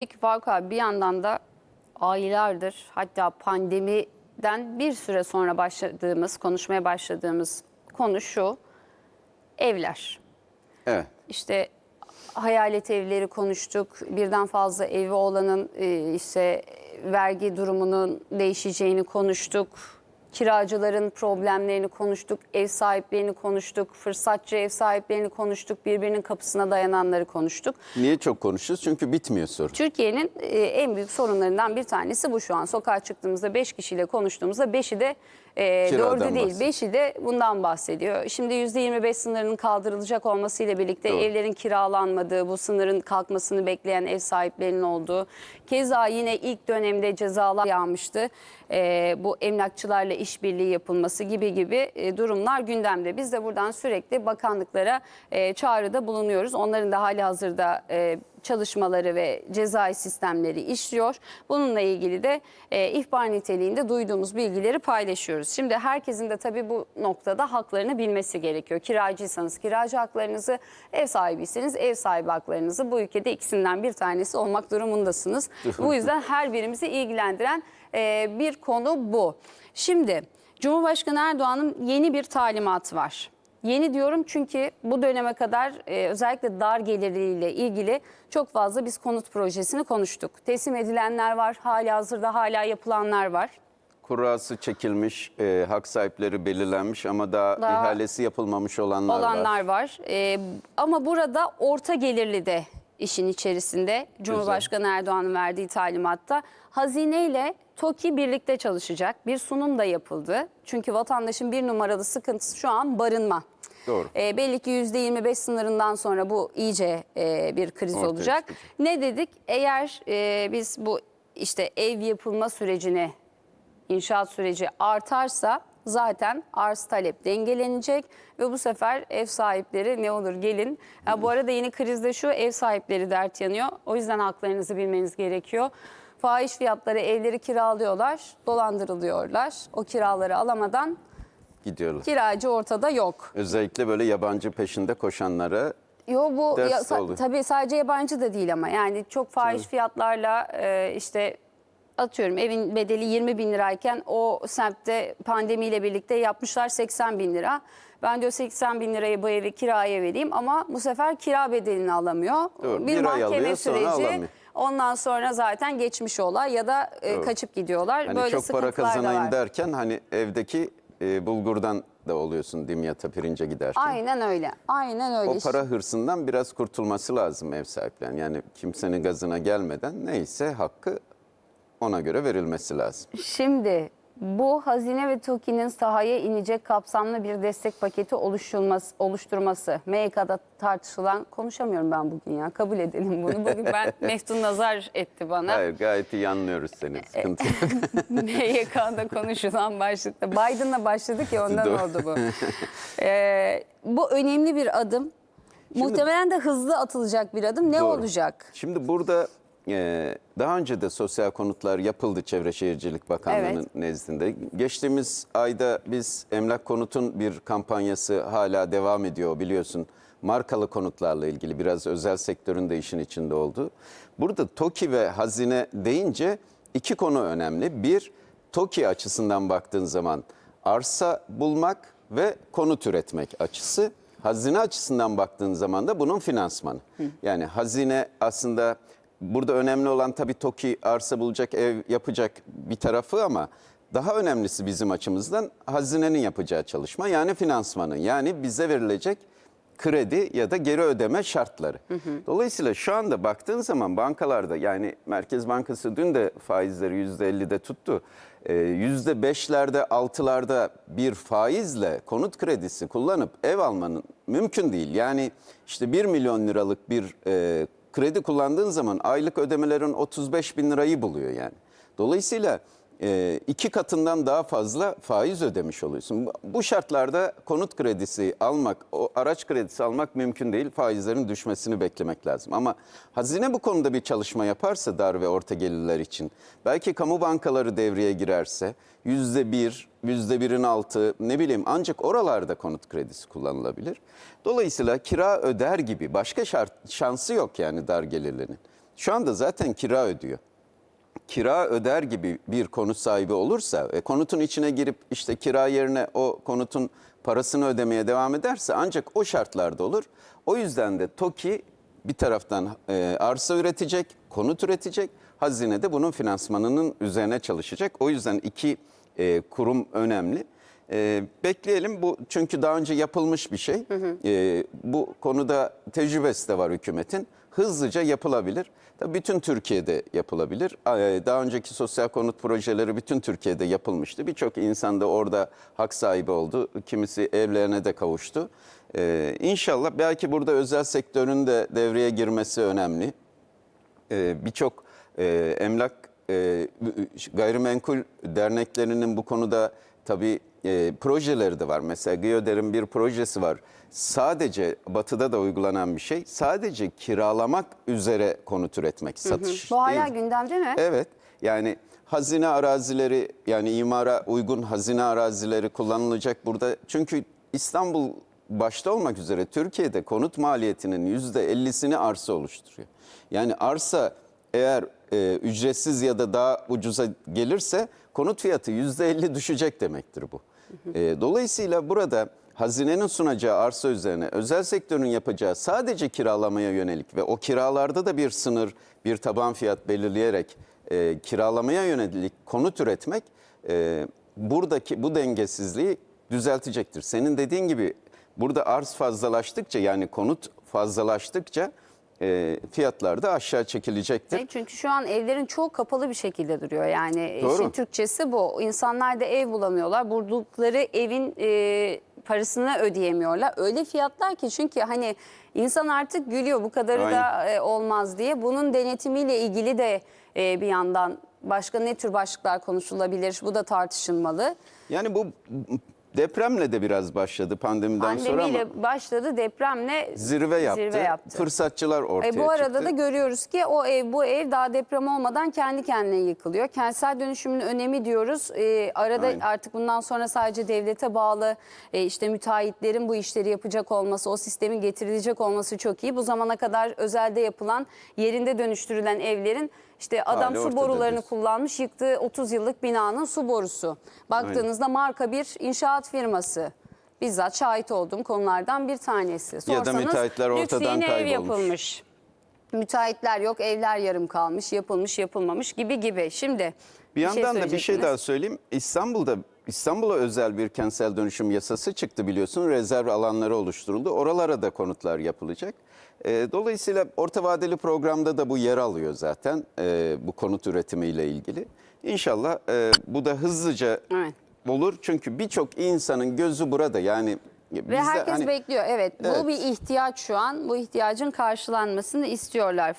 Peki Faruk abi bir yandan da aylardır hatta pandemiden bir süre sonra başladığımız, konuşmaya başladığımız konu şu. Evler. Evet. İşte hayalet evleri konuştuk. Birden fazla evi olanın e, işte vergi durumunun değişeceğini konuştuk. Kiracıların problemlerini konuştuk, ev sahiplerini konuştuk, fırsatçı ev sahiplerini konuştuk, birbirinin kapısına dayananları konuştuk. Niye çok konuşuyoruz? Çünkü bitmiyor soru. Türkiye'nin e, en büyük sorunlarından bir tanesi bu şu an. Sokağa çıktığımızda 5 kişiyle konuştuğumuzda 5'i de e, Kiradan 4'ü değil bahsediyor. 5'i de bundan bahsediyor. Şimdi %25 sınırının kaldırılacak olmasıyla birlikte Doğru. evlerin kiralanmadığı, bu sınırın kalkmasını bekleyen ev sahiplerinin olduğu. Keza yine ilk dönemde cezalar yağmıştı. E, bu emlakçılarla işbirliği yapılması gibi gibi e, durumlar gündemde. Biz de buradan sürekli bakanlıklara e, çağrıda bulunuyoruz. Onların da hali hazırda e, çalışmaları ve cezai sistemleri işliyor. Bununla ilgili de e, ihbar niteliğinde duyduğumuz bilgileri paylaşıyoruz. Şimdi herkesin de tabii bu noktada haklarını bilmesi gerekiyor. Kiracıysanız kiracı haklarınızı, ev sahibiyseniz ev sahibi haklarınızı bu ülkede ikisinden bir tanesi olmak durumundasınız. bu yüzden her birimizi ilgilendiren e, bir konu bu. Şimdi Cumhurbaşkanı Erdoğan'ın yeni bir talimatı var. Yeni diyorum çünkü bu döneme kadar e, özellikle dar gelirliyle ilgili çok fazla biz konut projesini konuştuk. Teslim edilenler var, hali hazırda hala yapılanlar var. Kurası çekilmiş, e, hak sahipleri belirlenmiş ama daha, Daha- ihalesi yapılmamış olanlar, olanlar var. var. E, ama burada orta gelirli de işin içerisinde Cumhurbaşkanı Erdoğan'ın verdiği talimatta hazine ile TOKİ birlikte çalışacak. Bir sunum da yapıldı. Çünkü vatandaşın bir numaralı sıkıntısı şu an barınma. Doğru. E, belli ki %25 sınırından sonra bu iyice e, bir kriz Ortaya olacak. çıkacak. Ne dedik? Eğer e, biz bu işte ev yapılma sürecini, inşaat süreci artarsa zaten arz talep dengelenecek ve bu sefer ev sahipleri ne olur gelin. Ha, bu arada yeni krizde şu ev sahipleri dert yanıyor. O yüzden haklarınızı bilmeniz gerekiyor. Fahiş fiyatları evleri kiralıyorlar, dolandırılıyorlar. O kiraları alamadan Gidiyorlar. kiracı ortada yok. Özellikle böyle yabancı peşinde koşanlara Yo bu Ders ya, sa- tabii sadece yabancı da değil ama yani çok fahiş fiyatlarla e, işte atıyorum evin bedeli 20 bin lirayken o semtte pandemiyle birlikte yapmışlar 80 bin lira. Ben diyor 80 bin lirayı bu evi kiraya vereyim ama bu sefer kira bedelini alamıyor. Doğru, Bir ay alıyor, sonra süreci alamıyor. ondan sonra zaten geçmiş olay ya da e, Doğru. kaçıp gidiyorlar. hani Böyle çok para sıkıntılar da kazanayım var. derken hani evdeki e, bulgurdan da oluyorsun dimyata pirince giderken. Aynen öyle. Aynen öyle. O para hırsından biraz kurtulması lazım ev sahiplerinin. Yani kimsenin gazına gelmeden neyse hakkı ona göre verilmesi lazım. Şimdi bu Hazine ve TOKİ'nin sahaya inecek kapsamlı bir destek paketi oluşturması, oluşturması MYK'da tartışılan, konuşamıyorum ben bugün ya kabul edelim bunu. Bugün ben Meftun Nazar etti bana. Hayır gayet iyi anlıyoruz seni. Sıkıntı yok. MYK'da konuşulan başlıkta. Biden'la başladık ya ondan oldu bu. Ee, bu önemli bir adım. Muhtemelen de hızlı atılacak bir adım. Ne Doğru. olacak? Şimdi burada e, daha önce de sosyal konutlar yapıldı Çevre Şehircilik Bakanlığı'nın Evet. nezdinde. Geçtiğimiz ayda biz Emlak Konut'un bir kampanyası hala devam ediyor biliyorsun. Markalı konutlarla ilgili biraz özel sektörün de işin içinde oldu. Burada TOKİ ve hazine deyince iki konu önemli. Bir, TOKİ açısından baktığın zaman arsa bulmak ve konut üretmek açısı. Hazine açısından baktığın zaman da bunun finansmanı. Yani hazine aslında burada önemli olan tabii TOKİ arsa bulacak, ev yapacak bir tarafı ama daha önemlisi bizim açımızdan hazinenin yapacağı çalışma yani finansmanı. Yani bize verilecek kredi ya da geri ödeme şartları. Dolayısıyla şu anda baktığın zaman bankalarda yani Merkez Bankası dün de faizleri %50'de tuttu. Ee, %5'lerde 6'larda bir faizle konut kredisi kullanıp ev almanın mümkün değil. Yani işte 1 milyon liralık bir e, kredi kullandığın zaman aylık ödemelerin 35 bin lirayı buluyor yani. Dolayısıyla e, iki katından daha fazla faiz ödemiş oluyorsun. Bu- şartlarda konut kredisi almak, o araç kredisi almak mümkün değil. Faizlerin düşmesini beklemek lazım. Ama hazine bu konuda bir çalışma yaparsa dar ve orta gelirler için, belki kamu bankaları devreye girerse yüzde bir, yüzde birin altı ne bileyim ancak oralarda konut kredisi kullanılabilir. Dolayısıyla kira öder gibi başka şart, şansı yok yani dar gelirlinin. şu anda zaten kira ödüyor kira öder gibi bir konut sahibi olursa ve konutun içine girip işte kira yerine o konutun parasını ödemeye devam ederse ancak o şartlarda olur. O yüzden de TOKİ bir taraftan e, arsa üretecek, konut üretecek, hazine de bunun finansmanının üzerine çalışacak. O yüzden iki e, kurum önemli. E, bekleyelim bu çünkü daha önce yapılmış bir şey. E, bu konuda tecrübesi de var hükümetin. Hızlıca yapılabilir. Tabii bütün Türkiye'de yapılabilir. E, Daha önceki sosyal konut projeleri bütün Türkiye'de yapılmıştı. Birçok insan da orada hak sahibi oldu. Kimisi evlerine de kavuştu. E, İnşallah belki burada özel sektörün de devreye girmesi önemli e, birçok e, emlak e, gayrimenkul derneklerinin bu konuda tabii e, projeleri de var. Mesela Gıyoder'in bir projesi var. Sadece batıda da uygulanan bir şey. Sadece kiralamak üzere konut üretmek, satış Bu hala değil. gündemde mi? Evet. Yani hazine arazileri yani imara uygun hazine arazileri kullanılacak burada. Çünkü İstanbul başta olmak üzere Türkiye'de konut maliyetinin %50'sini arsa oluşturuyor. Yani arsa eğer e, ücretsiz ya da daha ucuza gelirse konut fiyatı %50 düşecek demektir bu. E, dolayısıyla burada hazinenin sunacağı arsa üzerine özel sektörün yapacağı sadece kiralamaya yönelik ve o kiralarda da bir sınır, bir taban fiyat belirleyerek e, kiralamaya yönelik konut üretmek e, buradaki bu dengesizliği düzeltecektir. Senin dediğin gibi burada arz fazlalaştıkça yani konut fazlalaştıkça e, fiyatlar da aşağı çekilecektir. E, Çünkü şu an evlerin çoğu kapalı bir şekilde duruyor. Yani Doğru. işin Türkçesi bu. İnsanlar da ev bulamıyorlar. Buldukları evin e, parasını ödeyemiyorlar. Öyle fiyatlar ki çünkü hani insan artık gülüyor bu kadarı da e, olmaz diye. Bunun denetimiyle ilgili de e, bir yandan başka ne tür başlıklar konuşulabilir? Bu da tartışılmalı. Yani bu depremle de biraz başladı pandemiden sonra ama Pandemiyle başladı depremle zirve yaptı. Zirve yaptı. Fırsatçılar ortaya E bu arada çıktı. da görüyoruz ki o ev bu ev daha deprem olmadan kendi kendine yıkılıyor. Kentsel dönüşümün önemi diyoruz. E, arada Aynen. artık bundan sonra sadece devlete bağlı e, işte müteahhitlerin bu işleri yapacak olması, o sistemin getirilecek olması çok iyi. Bu zamana kadar özelde yapılan, yerinde dönüştürülen evlerin işte adam Hali su borularını kullanmış, yıktığı 30 yıllık binanın su borusu. Baktığınızda marka bir inşaat firması. Bizzat şahit olduğum konulardan bir tanesi. Ya da Sorsanız, müteahhitler ortadan yeni ev kaybolmuş. yapılmış. Müteahhitler yok, evler yarım kalmış, yapılmış, yapılmamış gibi gibi. Şimdi Bir yandan da bir şey daha söyleyeyim. İstanbul'da İstanbul'a özel bir kentsel dönüşüm yasası çıktı biliyorsun. Rezerv alanları oluşturuldu. Oralara da konutlar yapılacak. Ee, dolayısıyla orta vadeli programda da bu yer alıyor zaten e, bu konut üretimiyle ilgili. İnşallah e, bu da hızlıca Evet. Olur. Çünkü birçok insanın gözü burada. Yani Ve herkes hani- bekliyor. Evet, Evet. bu bir ihtiyaç şu an. Bu ihtiyacın karşılanmasını istiyorlar.